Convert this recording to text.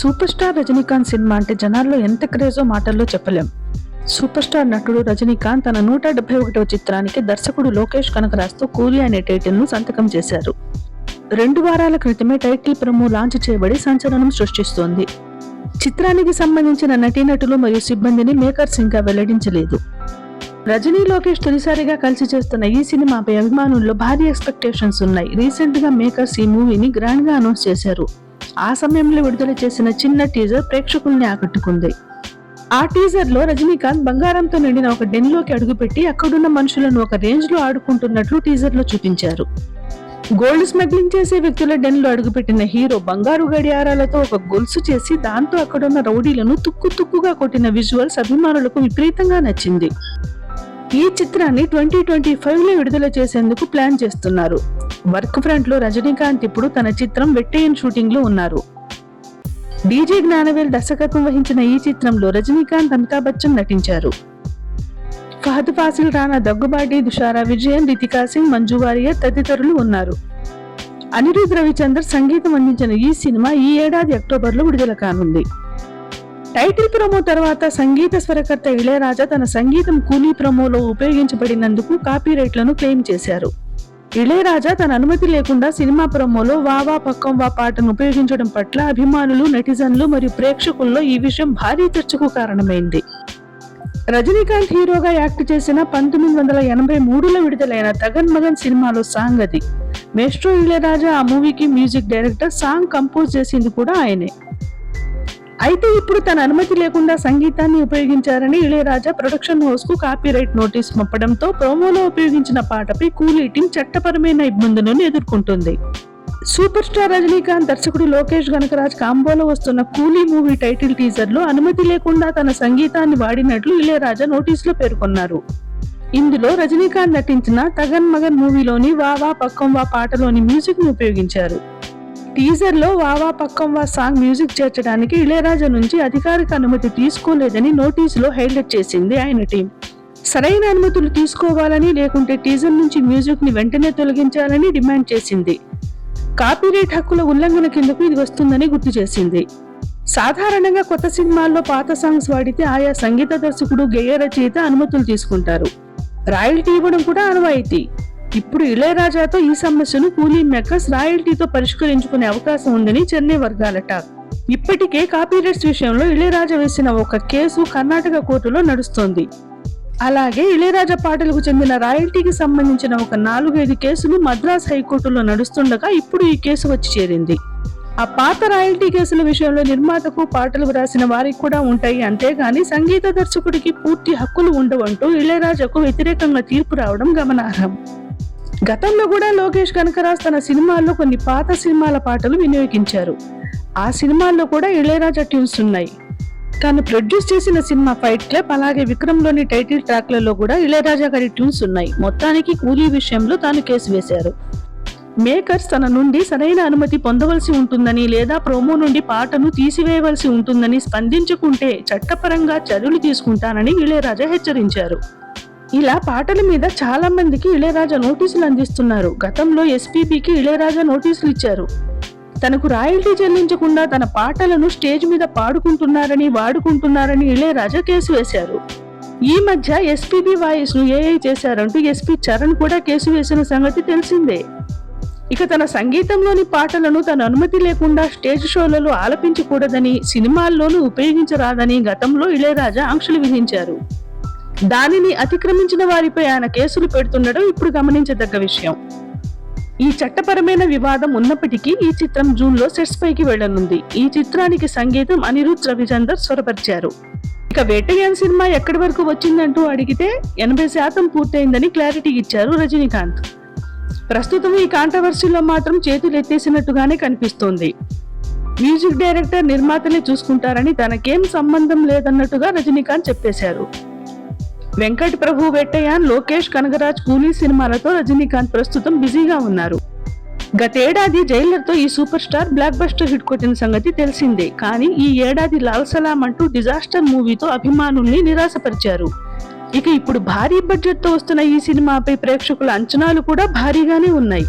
Super star Rajinikanth cinema అంటే జనాల్లో ఎంత క్రేజో మాటల్లో చెప్పలేం. సూపర్ స్టార్ నటుడు రజనీకాంత్ తన నూట డెబ్బై ఒకటవ చిత్రానికి దర్శకుడు లోకేష్ కనకరాజ్తో కూలీ అనే టైటిల్ను సంతకం చేశారు. రెండు వారాల క్రితమే టైటిల్ ప్రమో లాంచ్ చేయబడి సంచలనం సృష్టిస్తోంది. చిత్రానికి సంబంధించిన నటీనటులు మరియు సిబ్బందిని మేకర్స్ ఇంకా వెల్లడించలేదు. రజనీ లోకేష్ తొలిసారిగా కలిసి చేస్తున్న ఈ సినిమాపై అభిమానుల్లో భారీ ఎక్స్పెక్టేషన్స్ ఉన్నాయి. రీసెంట్గా మేకర్స్ ఈ మూవీని గ్రాండ్గా అనౌన్స్ చేశారు. ఆ సమయంలో విడుదల చేసిన చిన్న టీజర్ ప్రేక్షకుల్ని ఆకట్టుకుంది. ఆ టీజర్లో రజనీకాంత్ బంగారంతో నిండిన ఒక డెన్లోకి అడుగుపెట్టి అక్కడున్న మనుషులను ఒక రేంజ్లో ఆడుకుంటున్నట్లు టీజర్లో చూపించారు. గోల్డ్ స్మగ్లింగ్ చేసే వ్యక్తుల డెన్లో అడుగుపెట్టిన హీరో బంగారు గడియారాలతో ఒక గొలుసు చేసి దాంతో అక్కడున్న రౌడీలను తుక్కు తుక్కుగా కొట్టిన విజువల్స్ అభిమానులకు విపరీతంగా నచ్చింది. ఈ చిత్రాన్ని ట్వంటీ ట్వంటీ ఫైవ్లో విడుదల చేసేందుకు ప్లాన్ చేస్తున్నారు. వర్క్ ఫ్రంట్లో రజనీకాంత్ ఇప్పుడు తన చిత్రం వెట్టేయన్ షూటింగ్లో ఉన్నారు. డీజే జ్ఞానవేల్ దర్శకత్వం వహించిన ఈ చిత్రంలో రజనీకాంత్ అమితాబ్ బచ్చన్ నటించారు. ఫహద్ ఫాసిల్ రానా దగ్గుబాటి దుషారా విజయన్ రితికా సింగ్ మంజు వారియర్ తదితరులు ఉన్నారు. అనిరుద్ రవిచందర్ సంగీతం అందించిన ఈ సినిమా ఈ ఏడాది అక్టోబర్లో విడుదల కానుంది. టైటిల్ ప్రోమో తర్వాత సంగీత స్వరకర్త ఇళయరాజా తన సంగీతం కూలీ ప్రోమోలో ఉపయోగించబడినందుకు కాపీరైట్లను క్లెయిమ్ చేశారు. ఇళయరాజా తన అనుమతి లేకుండా సినిమా ప్రమోలో వావా పక్కం వా పాటను ఉపయోగించడం పట్ల అభిమానులు నెటిజన్లు మరియు ప్రేక్షకుల్లో ఈ విషయం భారీ చర్చకు కారణమైంది. రజనీకాంత్ హీరోగా యాక్ట్ చేసిన పంతొమ్మిది వందల ఎనభై మూడులో విడుదలైన తగన్ మగన్ సినిమాలో సాంగ్ అది. మెస్ట్రో ఇళయరాజా ఆ మూవీకి మ్యూజిక్ డైరెక్టర్ సాంగ్ కంపోజ్ చేసింది కూడా ఆయనే. అయితే ఇప్పుడు తన అనుమతి లేకుండా సంగీతాన్ని ఉపయోగించారని ఇళయరాజా ప్రొడక్షన్ హౌస్కు కాపీరైట్ నోటీస్ పంపడంతో ప్రోమోలో ఉపయోగించిన పాటపై కూలీ టీం చట్టపరమైన ఇబ్బందులను ఎదుర్కొంటుంది. సూపర్ స్టార్ రజనీకాంత్ దర్శకుడు లోకేష్ గణకరాజ్ కాంబోలో వస్తున్న కూలీ మూవీ టైటిల్ టీజర్లో అనుమతి లేకుండా తన సంగీతాన్ని వాడినట్లు ఇళయరాజా నోటీసులో పేర్కొన్నారు. ఇందులో రజనీకాంత్ నటించిన తగన్ మగన్ మూవీలోని వా వా పక్కం వా పాటలోని మ్యూజిక్ను ఉపయోగించారు. టీజర్లో వావా పక్కం వా సాంగ్ మ్యూజిక్ చేర్చడానికి ఇళయరాజా నుంచి అధికారిక అనుమతి తీసుకోలేదని నోటీసులో హైలైట్ చేసింది ఆయన టీం. సరైన అనుమతులు తీసుకోవాలని లేకుంటే టీజర్ నుంచి మ్యూజిక్ని వెంటనే తొలగించాలని డిమాండ్ చేసింది. కాపీరైట్ హక్కుల ఉల్లంఘన కిందకు ఇది వస్తుందని గుర్తు చేసింది. సాధారణంగా కొత్త సినిమాల్లో పాత సాంగ్స్ వాడితే ఆయా సంగీత దర్శకుడు గేయ రచయిత అనుమతులు తీసుకుంటారు. రాయల్టీ ఇవ్వడం కూడా అనువాయితీ ఇప్పుడు ఇళయరాజాతో ఈ సమస్యను కూలీ మెక్కస్ రాయల్టీతో పరిష్కరించుకునే అవకాశం ఉందని చెన్నై వర్గాల టాక్ ఇప్పటికే కాపీరైట్స్ విషయంలో ఇళయరాజా వేసిన ఒక కేసు కర్ణాటక కోర్టులో నడుస్తోంది. అలాగే ఇళయరాజా పాటలకు చెందిన రాయల్టీకి సంబంధించిన ఒక నాలుగైదు కేసులు మద్రాస్ హైకోర్టులో నడుస్తుండగా ఇప్పుడు ఈ కేసు వచ్చి చేరింది. ఆ పాత రాయల్టీ కేసుల విషయంలో నిర్మాతకు పాటలు వ్రాసిన వారికి కూడా ఉంటాయి అంతేగాని సంగీత దర్శకుడికి పూర్తి హక్కులు ఉండవంటూ ఇళయరాజాకు వ్యతిరేకంగా తీర్పు రావడం గమనార్హం. గతంలో కూడా లోకేష్ కనకరాజ్ తన సినిమాల్లో కొన్ని పాత సినిమాల పాటలు వినియోగించారు. ఆ సినిమాల్లో కూడా ఇళయరాజా ట్యూన్స్ ఉన్నాయి. తాను ప్రొడ్యూస్ చేసిన సినిమా ఫైట్ క్లబ్ అలాగే విక్రమ్లోని టైటిల్ ట్రాక్లలో కూడా ఇళయరాజా గారి ట్యూన్స్ ఉన్నాయి. మొత్తానికి కూలీ విషయంలో తాను కేసు వేశారు. మేకర్స్ తన నుండి సరైన అనుమతి పొందవలసి ఉంటుందని లేదా ప్రోమో నుండి పాటను తీసివేయవలసి ఉంటుందని స్పందించుకుంటే చట్టపరంగా చర్యలు తీసుకుంటానని ఇళయరాజా హెచ్చరించారు. ఇలా పాటల మీద చాలా మందికి ఇళయరాజా నోటీసులు అందిస్తున్నారు. గతంలో ఎస్పీపీకి ఇళయరాజా నోటీసులు ఇచ్చారు. తనకు రాయల్టీ చెల్లించకుండా తన పాటలను స్టేజ్ మీద పాడుకుంటున్నారని వాడుకుంటున్నారని ఇళయరాజా కేసు వేశారు. ఈ మధ్య ఎస్పీబీ వాయిస్ను ఏఐ చేశారంటూ ఎస్పీ చరణ్ కూడా కేసు వేసిన సంగతి తెలిసిందే. ఇక తన సంగీతంలోని పాటలను తన అనుమతి లేకుండా స్టేజ్ షోలలో ఆలపించకూడదని సినిమాల్లోనూ ఉపయోగించరాదని గతంలో ఇళయరాజా ఆంక్షలు విధించారు. దానిని అతిక్రమించిన వారిపై ఆయన కేసులు పెడుతుండడం ఇప్పుడు గమనించదగ్గ విషయం. ఈ చట్టపరమైన వివాదం ఉన్నప్పటికీ ఈ చిత్రం జూన్లో సెట్స్ పైకి వెళ్ళనుంది ఈ చిత్రానికి సంగీతం అనిరుద్ రవిచందర్ స్వరపరిచారు. ఇక వేటగాన్ సినిమా ఎక్కడి వరకు వచ్చిందంటూ అడిగితే ఎనభై శాతం పూర్తయిందని క్లారిటీ ఇచ్చారు రజనీకాంత్. ప్రస్తుతం ఈ కాంట్రవర్సీలో మాత్రం చేతులు ఎత్తేసినట్టుగానే కనిపిస్తోంది. మ్యూజిక్ డైరెక్టర్ నిర్మాతలే చూసుకుంటారని తనకేం సంబంధం లేదన్నట్టుగా రజనీకాంత్ చెప్పేశారు. వెంకట్ ప్రభు వెట్టయ్య లోకేష్ కనగరాజ్ కూలీ సినిమాలతో రజనీకాంత్ ప్రస్తుతం బిజీగా ఉన్నారు. గతేడాది జైలర్తో ఈ super star blockbuster hit కొట్టిన సంగతి తెలిసిందే. కానీ ఈ ఏడాది లాల్ సలాం అంటూ డిజాస్టర్ మూవీతో అభిమానుల్ని నిరాశపరిచారు. ఇక ఇప్పుడు భారీ బడ్జెట్తో వస్తున్న ఈ సినిమాపై ప్రేక్షకుల అంచనాలు కూడా భారీగానే ఉన్నాయి.